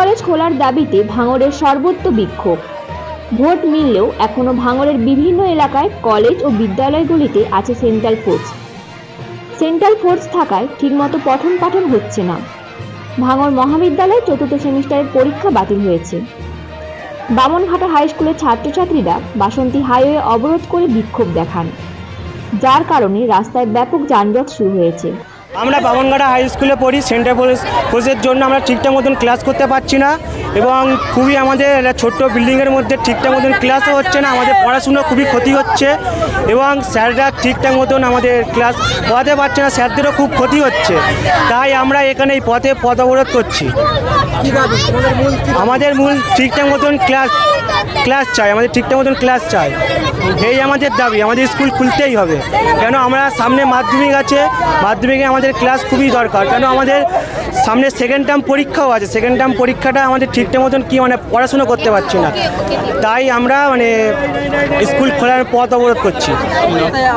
College খোলার দাবিতে ভাঙড়ের সর্বত্র বিক্ষোভ। ভোট মিললেও এখনও ভাঙড়ের বিভিন্ন এলাকায় কলেজ ও বিদ্যালয়গুলিতে আছে সেন্ট্রাল ফোর্স। সেন্ট্রাল ফোর্স থাকায় ঠিকমতো পঠন পাঠন হচ্ছে না। ভাঙড় মহাবিদ্যালয়ে চতুর্থ সেমিস্টারের পরীক্ষা বাতিল হয়েছে। বামনঘাটা হাই স্কুলের ছাত্রছাত্রীরা বাসন্তী হাইওয়ে অবরোধ করে বিক্ষোভ দেখান। যার কারণে রাস্তায় ব্যাপক যানজট শুরু হয়েছে। আমরা বামনঘাটা হাই স্কুলে পড়ি সেন্টার কোর্সের জন্য আমরা ঠিকঠাক মতন ক্লাস করতে পারছি না এবং খুবই আমাদের ছোট্ট বিল্ডিংয়ের মধ্যে ঠিকঠাক মতন ক্লাসও হচ্ছে না আমাদের পড়াশুনো খুবই ক্ষতি হচ্ছে এবং স্যাররা ঠিকঠাক মতন আমাদের ক্লাস পড়াতে পারছে না স্যারদেরও খুব ক্ষতি হচ্ছে। তাই আমরা এখানে এই পথে পথ অবরোধ করছি আমাদের মূল ঠিকঠাক মতন ক্লাস ক্লাস চাই আমাদের ঠিকঠাক মতন ক্লাস চাই। এই আমাদের দাবি আমাদের স্কুল খুলতেই হবে। কেন আমরা সামনে মাধ্যমিক আছে মাধ্যমিকে আমাদের ক্লাস খুবই দরকার। কেন আমাদের সামনে সেকেন্ড টার্ম পরীক্ষাও আছে সেকেন্ড টার্ম পরীক্ষাটা আমাদের ঠিকঠাক মতন কি মানে পড়াশুনো করতে পারছি না। তাই আমরা মানে স্কুল খোলার পথ অবরোধ করছি।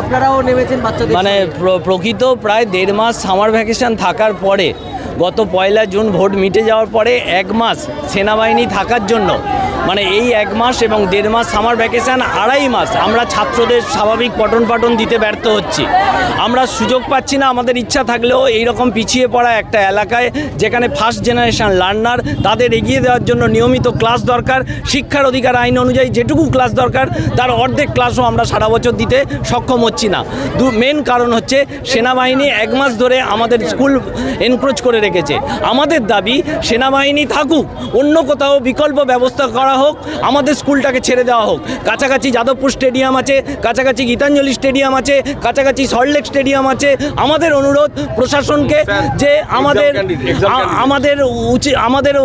আপনারাও নেমেছেন বাচ্চাদের মানে প্রকৃত প্রায় দেড় মাস সামার ভ্যাকেশন থাকার পরে গত পয়লা জুন ভোট মিটে যাওয়ার পরে এক মাস সেনাবাহিনী থাকার জন্য মানে এই এক মাস এবং দেড় মাস সামার ভ্যাকেশন আড়াই মাস আমরা ছাত্রদের স্বাভাবিক পঠন পাঠন দিতে ব্যর্থ হচ্ছি। আমরা সুযোগ পাচ্ছি না, আমাদের ইচ্ছা থাকলেও এই রকম পিছিয়ে পড়া একটা এলাকায় যেখানে ফার্স্ট জেনারেশান লার্নার তাদের এগিয়ে দেওয়ার জন্য নিয়মিত ক্লাস দরকার, শিক্ষার অধিকার আইন অনুযায়ী যেটুকু ক্লাস দরকার, তার অর্ধেক ক্লাসও আমরা সারা বছর দিতে সক্ষম হচ্ছি না। দু মেন কারণ হচ্ছে সেনাবাহিনী এক মাস ধরে আমাদের স্কুল এনক্রোচ করে রেখেছে। আমাদের দাবি সেনাবাহিনী থাকুক অন্য কোথাও বিকল্প ব্যবস্থা করা হোক আমাদের স্কুলটাকে ছেড়ে দেওয়া হোক। কাছাকাছি যাদবপুর স্টেডিয়াম আছে কাছাকাছি গীতাঞ্জলি স্টেডিয়াম আছে কাছাকাছি সল্টলেক স্টেডিয়াম আছে। আমাদের অনুরোধ প্রশাসনকে যে আমাদের আমাদের উচিত আমাদের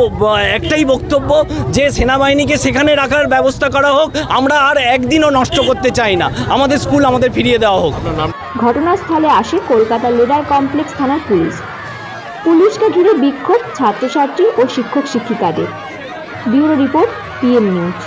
একটাই বক্তব্য যে সেনাবাহিনীকে সেখানে রাখার ব্যবস্থা করা হোক আমরা আর একদিনও নষ্ট করতে চাই না। আমাদের স্কুল আমাদের ফিরিয়ে দেওয়া হোক। ঘটনাস্থলে আসে কলকাতা লেদার কমপ্লেক্স থানার পুলিশ। পুলিশকে ঘিরে বিক্ষোভ ছাত্রছাত্রী ও শিক্ষক শিক্ষিকাদের ব্যুরো রিপোর্ট পিএম নিউজ।